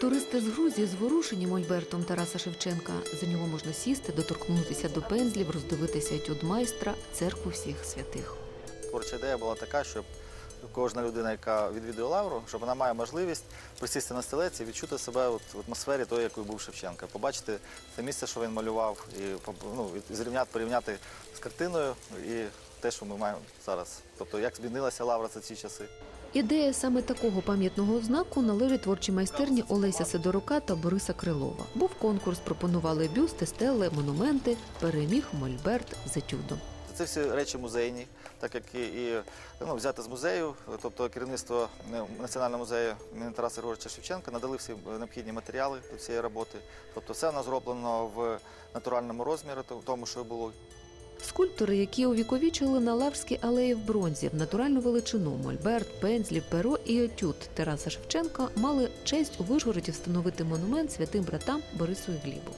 Туристи з Грузії зворушені мольбертом Тараса Шевченка. За нього можна сісти, доторкнутися до пензлів, роздивитися етюд майстра, церкву всіх святих. Творча ідея була така, щоб кожна людина, яка відвідує лавру, щоб вона має можливість присісти на стілець і відчути себе от в атмосфері тої, якою був Шевченко. Побачити це місце, що він малював, і ну, зрівняти, порівняти з картиною і те, що ми маємо зараз. Тобто, як змінилася лавра за ці часи. Ідея саме такого пам'ятного знаку належить творчій майстерні Олеся Сидорука та Бориса Крилова. Був конкурс, пропонували бюсти, стели, монументи. Переміг мольберт з етюдом. Це всі речі музейні, так як і, ну, взяти з музею, тобто керівництво е, Національного музею Тараса Григоровича Шевченка надали всі необхідні матеріали до цієї роботи. Тобто все воно зроблено в натуральному розмірі, тому, що було. Скульптори, які увіковічили на Лаврській алеї в бронзі в натуральну величину мольберт, пензлі, перо і етюд Тараса Шевченка мали честь у Вишгороді встановити монумент святим братам Борису і Глібу,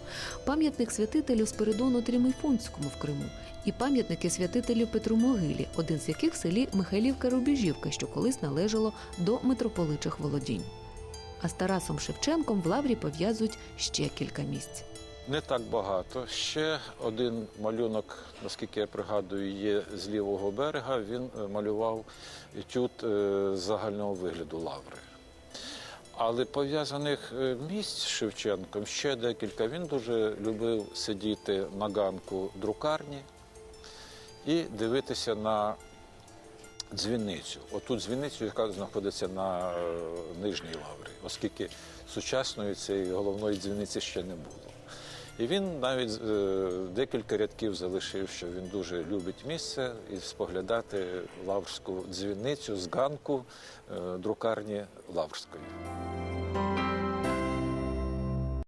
пам'ятник святителю Спиридону Трімейфунському в Криму і пам'ятники святителю Петру Могилі, один з яких в селі Михайлівка Рубіжівка, що колись належало до митрополичих володінь. А з Тарасом Шевченком в Лаврі пов'язують ще кілька місць. Не так багато. Ще один малюнок, наскільки я пригадую, є з лівого берега. Він е, малював етюд е, загального вигляду лаври. Але пов'язаних е, місць з Шевченком ще декілька. Він дуже любив сидіти на ганку друкарні і дивитися на дзвіницю. Оту дзвіницю, яка знаходиться на нижній лаврі, оскільки сучасної цієї головної дзвіниці ще не було. І він навіть е, декілька рядків залишив, що він дуже любить місце і споглядати лаврську дзвіницю з ганку е, друкарні Лаврської.